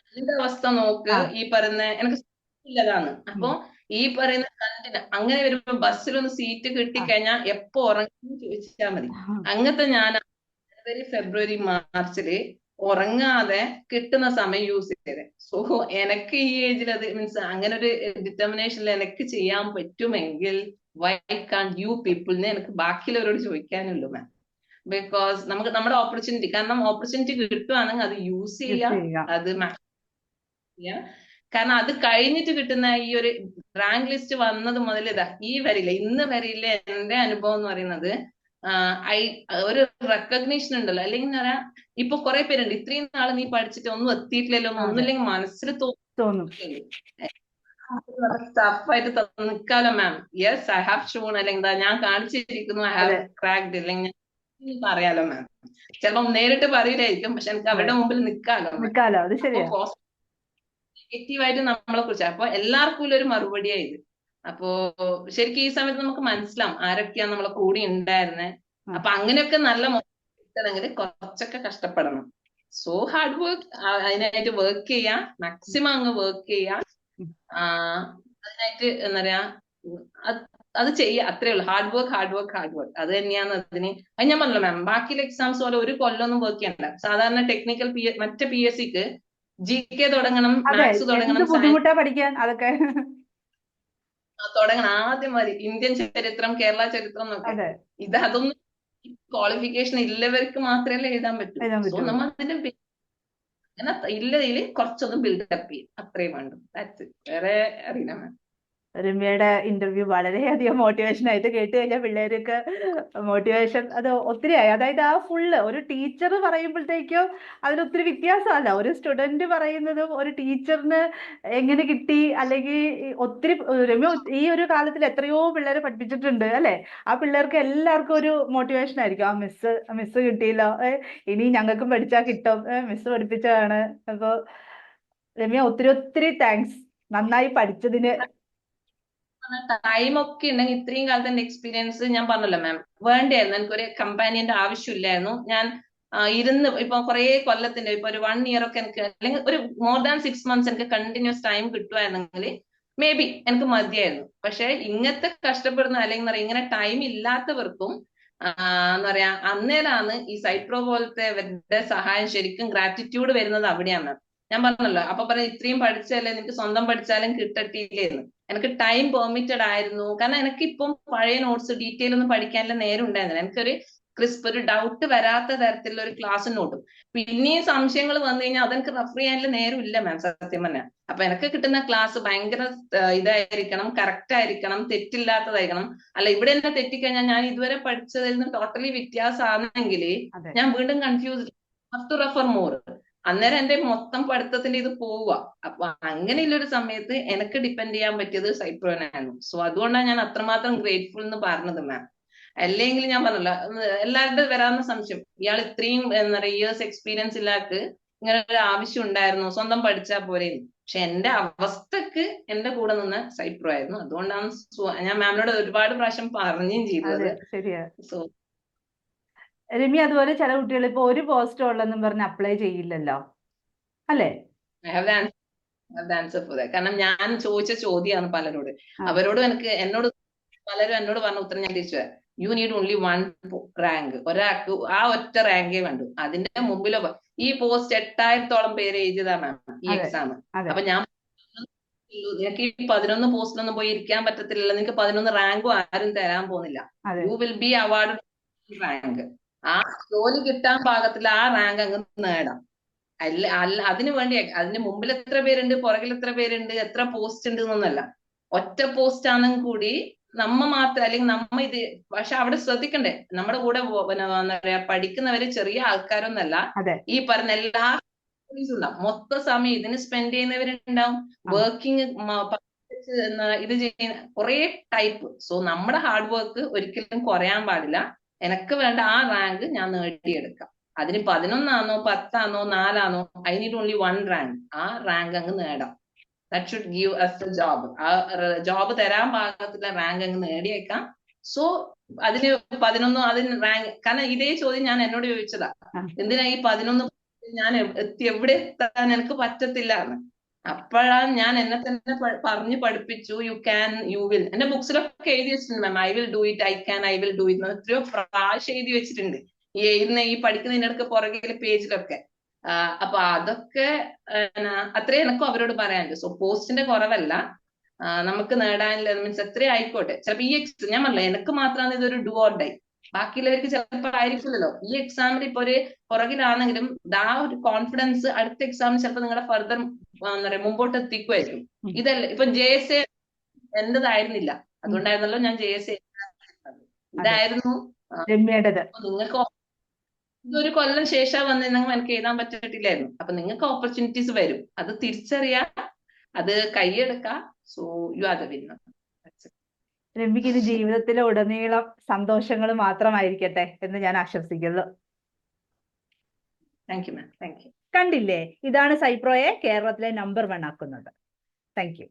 B: അതിന്റെ അവസ്ഥ നോക്ക്. ഈ പറയുന്ന എനിക്ക് ഇല്ലതാണ്. അപ്പൊ ഈ പറയുന്ന കണ്ടിന് അങ്ങനെ വരുമ്പോ ബസ്സിലൊന്ന് സീറ്റ് കിട്ടിക്കഴിഞ്ഞാൽ എപ്പോ ഉറങ്ങും ചോദിച്ചാൽ മതി. അങ്ങനത്തെ ഞാൻ ജനുവരി ഫെബ്രുവരി മാർച്ചിൽ ഉറങ്ങാതെ കിട്ടുന്ന സമയം യൂസ് ചെയ്തത് സോ എനിക്ക് ഈ ഏജിൽ അത് മീൻസ് അങ്ങനെ ഒരു ഡിറ്റർമിനേഷനിൽ എനിക്ക് ചെയ്യാൻ പറ്റുമെങ്കിൽ വൈ കാൺ യു പീപ്പിളിനെ എനിക്ക് ബാക്കിയുള്ളവരോട് ചോദിക്കാനുള്ളൂ മാം ബിക്കോസ് നമുക്ക് നമ്മുടെ ഓപ്പർച്യൂണിറ്റി കാരണം ഓപ്പർച്യൂണിറ്റി കിട്ടുവാണെങ്കിൽ അത് യൂസ് ചെയ്യാം അത് ചെയ്യാം. കാരണം അത് കഴിഞ്ഞിട്ട് കിട്ടുന്ന ഈ ഒരു റാങ്ക് ലിസ്റ്റ് വന്നത് മുതൽ ഇതാ ഈ വരില്ല ഇന്ന് വരില്ല എന്റെ അനുഭവം എന്ന് പറയുന്നത് ഐ ഒരു റെക്കഗ്നീഷൻ ഉണ്ടല്ലോ. അല്ലെങ്കിൽ എന്താ പറയാ ഇപ്പൊ കുറെ പേരുണ്ട് ഇത്രയും നാൾ നീ പഠിച്ചിട്ട് ഒന്നും എത്തിയിട്ടില്ലല്ലോ. ഒന്നുമില്ലെങ്കിൽ മനസ്സിൽ
A: തോന്നും.
B: ടഫായിട്ട് നിൽക്കാലോ ma'am yes I have shown അല്ലെങ്കിൽ ഞാൻ കാണിച്ചിരിക്കുന്നു ഐ ഹാവ്. ക്രാക്ഡ് അല്ലെങ്കിൽ പറയാലോ മാം ചിലപ്പോ നേരിട്ട് പറയില്ലായിരിക്കും പക്ഷെ എനിക്ക് അവരുടെ മുമ്പിൽ നിൽക്കാലോ
A: നിൽക്കാലോ അത് ശരിയാ.
B: നെഗറ്റീവായിട്ട് നമ്മളെ കുറിച്ച് അപ്പൊ എല്ലാവർക്കും ഒരു മറുപടിയായി ഇത്. അപ്പോ ശരിക്കും ഈ സമയത്ത് നമുക്ക് മനസ്സിലാവും ആരൊക്കെയാ നമ്മളെ കൂടി ഉണ്ടായിരുന്നെ. അപ്പൊ അങ്ങനെയൊക്കെ നല്ല കിട്ടണമെങ്കിൽ കുറച്ചൊക്കെ കഷ്ടപ്പെടണം. സോ ഹാർഡ് വർക്ക് അതിനായിട്ട് വർക്ക് ചെയ്യാ. മാക്സിമം അങ്ങ് വർക്ക് ചെയ്യാ. അതിനായിട്ട് എന്താ പറയാ അത് ചെയ്യുക അത്രേ ഉള്ളൂ. Hard work hard work hard work അത് തന്നെയാണ് അതിന് അത് ഞാൻ പറഞ്ഞല്ലോ മാം ബാക്കിയുള്ള എക്സാംസ് പോലെ ഒരു കൊല്ലമൊന്നും വർക്ക് ചെയ്യണ്ട. സാധാരണ ടെക്നിക്കൽ പി മറ്റേ പി എസ് സിക്ക് ജി കെ തുടങ്ങണം മാത്സ് തുടങ്ങണം
A: ബുദ്ധിമുട്ടാ പഠിക്കാൻ? അതൊക്കെ.
B: തുടങ്ങണം. ആദ്യം മതി. ഇന്ത്യൻ ചരിത്രം കേരള ചരിത്രം എന്നൊക്കെ. ഇത് അതൊന്നും ക്വാളിഫിക്കേഷൻ ഇല്ലവർക്ക് മാത്രമേ എഴുതാൻ പറ്റൂ. സോ. നമ്മൾ അതിന്റെ അങ്ങനെ ഇല്ലതിൽ കുറച്ചൊന്ന് ബിൽഡപ്പ് ചെയ്യും. അത്രയും വേണ്ടു. വേറെ അറിയില്ല മാം
A: രമ്യയുടെ ഇന്റർവ്യൂ വളരെയധികം മോട്ടിവേഷൻ ആയിട്ട് കേട്ട് കഴിഞ്ഞാൽ പിള്ളേർക്ക് മോട്ടിവേഷൻ അത് ഒത്തിരിയായി. അതായത് ആ ഫുള്ള് ഒരു ടീച്ചർ പറയുമ്പോഴത്തേക്കും അതിലൊത്തിരി വ്യത്യാസമല്ല. ഒരു സ്റ്റുഡന്റ് പറയുന്നതും ഒരു ടീച്ചറിന് എങ്ങനെ കിട്ടി? അല്ലെങ്കിൽ ഒത്തിരി രമ്യ ഈ ഒരു കാലത്തിൽ എത്രയോ പിള്ളേരെ പഠിപ്പിച്ചിട്ടുണ്ട് അല്ലെ? ആ പിള്ളേർക്ക് എല്ലാവർക്കും ഒരു മോട്ടിവേഷൻ ആയിരിക്കും. ആ മിസ് മിസ് കിട്ടിയില്ല. ഇനി ഞങ്ങൾക്കും പഠിച്ചാൽ കിട്ടും. മിസ് പഠിപ്പിച്ചതാണ്. അപ്പോൾ രമ്യ ഒത്തിരി ഒത്തിരി താങ്ക്സ് നന്നായി പഠിച്ചതിന്
B: ടൈം ഒക്കെ ഉണ്ടെങ്കിൽ ഇത്രയും കാലത്തെ എന്റെ എക്സ്പീരിയൻസ് ഞാൻ പറഞ്ഞല്ലോ മാം വേണ്ടായിരുന്നു എനിക്കൊരു കമ്പാനിയന്റെ ആവശ്യമില്ലായിരുന്നു. ഞാൻ ഇരുന്ന് ഇപ്പൊ കുറെ കൊല്ലത്തിന്റെ ഇപ്പൊ ഒരു വൺ ഇയർ ഒക്കെ എനിക്ക് അല്ലെങ്കിൽ ഒരു മോർ ദാൻ സിക്സ് മന്ത്സ് എനിക്ക് കണ്ടിന്യൂസ് ടൈം കിട്ടുമായിരുന്നെങ്കിൽ മേ ബി എനിക്ക് മതിയായിരുന്നു. പക്ഷെ ഇങ്ങനത്തെ കഷ്ടപ്പെടുന്ന അല്ലെങ്കിൽ പറയാ ഇങ്ങനെ ടൈം ഇല്ലാത്തവർക്കും എന്താ പറയാ അന്നേരാണ് ഈ സൈപ്രോ പോലത്തെ ഇവരുടെ സഹായം ശരിക്കും ഗ്രാറ്റിറ്റ്യൂഡ് വരുന്നത് അവിടെയാണ്. ഞാൻ പറഞ്ഞല്ലോ അപ്പൊ പറയാം ഇത്രയും പഠിച്ചല്ലേ നിനക്ക് സ്വന്തം പഠിച്ചാലും കിട്ടട്ടില്ലേന്ന് എനിക്ക് ടൈം പെർമിറ്റഡ് ആയിരുന്നു. കാരണം എനിക്ക് ഇപ്പം പഴയ നോട്ട്സ് ഡീറ്റെയിൽ ഒന്നും പഠിക്കാനുള്ള നേരം ഉണ്ടായിരുന്നില്ല. എനിക്കൊരു ക്രിസ്പ് ഒരു ഡൗട്ട് വരാത്ത തരത്തിലുള്ള ഒരു ക്ലാസ് നോട്ടും പിന്നെയും സംശയങ്ങൾ വന്നു കഴിഞ്ഞാൽ അതെനിക്ക് റെഫർ ചെയ്യാനുള്ള നേരം ഇല്ല മാം സത്യം പറഞ്ഞാൽ അപ്പൊ എനിക്ക് കിട്ടുന്ന ക്ലാസ് ഭയങ്കര ഇതായിരിക്കണം കറക്റ്റ് ആയിരിക്കണം തെറ്റില്ലാത്തതായിരിക്കണം. അല്ല ഇവിടെ തന്നെ തെറ്റിക്കഴിഞ്ഞാൽ ഞാൻ ഇതുവരെ പഠിച്ചതിൽ നിന്ന് ടോട്ടലി വ്യത്യാസമാണെങ്കിൽ ഞാൻ വീണ്ടും കൺഫ്യൂസ് ടു റെഫർ മോർ അന്നേരം എന്റെ മൊത്തം പഠിത്തത്തിന്റെ ഇത് പോവുക അപ്പൊ അങ്ങനെയുള്ള ഒരു സമയത്ത് എനിക്ക് ഡിപ്പെൻഡ് ചെയ്യാൻ പറ്റിയത് സൈപ്രോനായിരുന്നു സോ അതുകൊണ്ടാണ് ഞാൻ അത്രമാത്രം ഗ്രേറ്റ്ഫുൾ എന്ന് പറഞ്ഞത് മാം അല്ലെങ്കിൽ ഞാൻ പറഞ്ഞല്ലോ എല്ലാവരുടെ വരാവുന്ന സംശയം. ഇയാൾ ഇത്രയും എന്താ പറയുക ഇയേഴ്സ് എക്സ്പീരിയൻസ് ഇല്ലാക്ക് ഇങ്ങനെ ഒരു ആവശ്യം ഉണ്ടായിരുന്നു. സ്വന്തം പഠിച്ചാൽ പോരെ പക്ഷെ എന്റെ അവസ്ഥക്ക് എന്റെ കൂടെ നിന്ന് സൈപ്രോ ആയിരുന്നു. അതുകൊണ്ടാണ് ഞാൻ മാമിനോട് ഒരുപാട് പ്രാവശ്യം പറഞ്ഞും ചെയ്തത്. സോ
A: രമ്യ അതുപോലെ ചില കുട്ടികൾ ഇപ്പൊ ഒരു പോസ്റ്റ് ഉള്ളെന്നും പറഞ്ഞ് അപ്ലൈ ചെയ്യില്ലല്ലോ. അല്ലേ?
B: കാരണം ഞാൻ ചോദിച്ച ചോദ്യമാണ് പലരോട്. അവരോട് എനിക്ക് എന്നോട് പലരും എന്നോട് പറഞ്ഞ ഉത്തരം ഞാൻ തിരിച്ചു you need only one rank ഒരാൾക്ക് ആ ഒറ്റ റാങ്കേ വേണ്ടു. അതിന്റെ മുമ്പിലോ ഈ പോസ്റ്റ് എട്ടായിരത്തോളം പേര് എഴുതിയതാണ് ഈ എക്സാം അപ്പൊ ഞാൻ നിനക്ക് ഈ പതിനൊന്ന് പോസ്റ്റിലൊന്നും പോയി ഇരിക്കാൻ പറ്റത്തില്ല നിനക്ക് പതിനൊന്ന് റാങ്കും ആരും തരാൻ പോകുന്നില്ല. You will be award rank ആ ജോലി കിട്ടാൻ പാകത്തിൽ ആ റാങ്ക് അങ്ങ് നേടാം. അല്ല അല്ല അതിനു വേണ്ടി അതിന് മുമ്പിൽ എത്ര പേരുണ്ട് പുറകിൽ എത്ര പേരുണ്ട് എത്ര പോസ്റ്റ് ഉണ്ട് എന്നൊന്നല്ല. ഒറ്റ പോസ്റ്റ് ആണെങ്കിൽ കൂടി നമ്മ മാത്രം അല്ലെങ്കിൽ നമ്മ ഇത് പക്ഷെ അവിടെ ശ്രദ്ധിക്കണ്ടേ നമ്മുടെ കൂടെ എന്താ പറയാ പഠിക്കുന്നവര് ചെറിയ ആൾക്കാരൊന്നല്ല. ഈ പറഞ്ഞ എല്ലാ ഉണ്ടാവും. മൊത്ത സമയം ഇതിന് സ്പെൻഡ് ചെയ്യുന്നവരുണ്ടാവും. വർക്കിംഗ് ഇത് ചെയ്യുന്ന കുറെ ടൈപ്പ് സോ നമ്മുടെ ഹാർഡ് വർക്ക് ഒരിക്കലും കുറയാൻ പാടില്ല. എനക്ക് വേണ്ട ആ റാങ്ക് ഞാൻ നേടിയെടുക്കാം. അതിന് പതിനൊന്നാണോ പത്താണോ നാലാണോ I need only one rank ആ റാങ്ക് അങ്ങ് നേടാം. That should give us a job ആ ജോബ് തരാൻ പാകത്തിലെ റാങ്ക് അങ്ങ് നേടിയേക്കാം. സോ അതിന് പതിനൊന്ന് അതിന് റാങ്ക് കാരണം ഇതേ ചോദ്യം ഞാൻ എന്നോട് ചോദിച്ചതാ. എന്തിനാ ഈ പതിനൊന്ന് ഞാൻ എത്തി എവിടെ എത്താൻ എനിക്ക് പറ്റത്തില്ല എന്ന് അപ്പോഴാണ് ഞാൻ എന്നെ തന്നെ പറഞ്ഞു പഠിപ്പിച്ചു. യു ക്യാൻ യു വിൽ എന്റെ ബുക്സിലൊക്കെ എഴുതി വെച്ചിട്ടുണ്ട് ma'am I will do it I can I will do it എത്രയോ പ്രാവശ്യം എഴുതി വെച്ചിട്ടുണ്ട്. ഈ എഴുതുന്ന ഈ പഠിക്കുന്നതിനിടക്ക് പുറകിലെ പേജിലൊക്കെ. അപ്പൊ അതൊക്കെ അത്രേ എനക്കും അവരോട് പറയാനുണ്ട്. സോ പോസ്റ്റിന്റെ കുറവല്ല. നമുക്ക് നേടാനില്ല മീൻസ് എത്ര ആയിക്കോട്ടെ ചിലപ്പോ ഈ എക്സ് ഞാൻ പറഞ്ഞില്ല എനിക്ക് മാത്രമാണ് ഇതൊരു ഡു ഓർ ഡൈ ബാക്കിയുള്ളവർക്ക് ചിലപ്പോൾ ആയിരിക്കില്ലല്ലോ. ഈ എക്സാമിൽ ഇപ്പൊ ഒരു പുറകിലാണെങ്കിലും ആ ഒരു കോൺഫിഡൻസ് അടുത്ത എക്സാമിന് ചിലപ്പോൾ നിങ്ങളെ ഫർദർ എന്താ പറയാ മുമ്പോട്ട് എത്തിക്കുമായിരിക്കും ഇതല്ല ഇപ്പൊ ജെ എസ് എ എന്റേതായിരുന്നില്ല. അതുകൊണ്ടായിരുന്നല്ലോ ഞാൻ ജെ എസ് എ ഇതായിരുന്നു. നിങ്ങൾക്ക് ഇതൊരു കൊല്ലം ശേഷം വന്നിരുന്നെങ്കിൽ എനിക്ക് എഴുതാൻ പറ്റിയിട്ടില്ലായിരുന്നു. അപ്പൊ നിങ്ങൾക്ക് ഓപ്പർച്യൂണിറ്റീസ് വരും. അത് തിരിച്ചറിയാ. അത് കൈയെടുക്കാം so you are the winner
A: രമ്യക്ക് ഇനി ജീവിതത്തിലെ ഉടനീളം സന്തോഷങ്ങൾ മാത്രമായിരിക്കട്ടെ എന്ന് ഞാൻ ആശംസിക്കുന്നു.
B: Thank you ma'am thank you
A: കണ്ടില്ലേ? ഇതാണ് സൈപ്രോയെ കേരളത്തിലെ നമ്പർ വൺ ആക്കുന്നത്. Thank you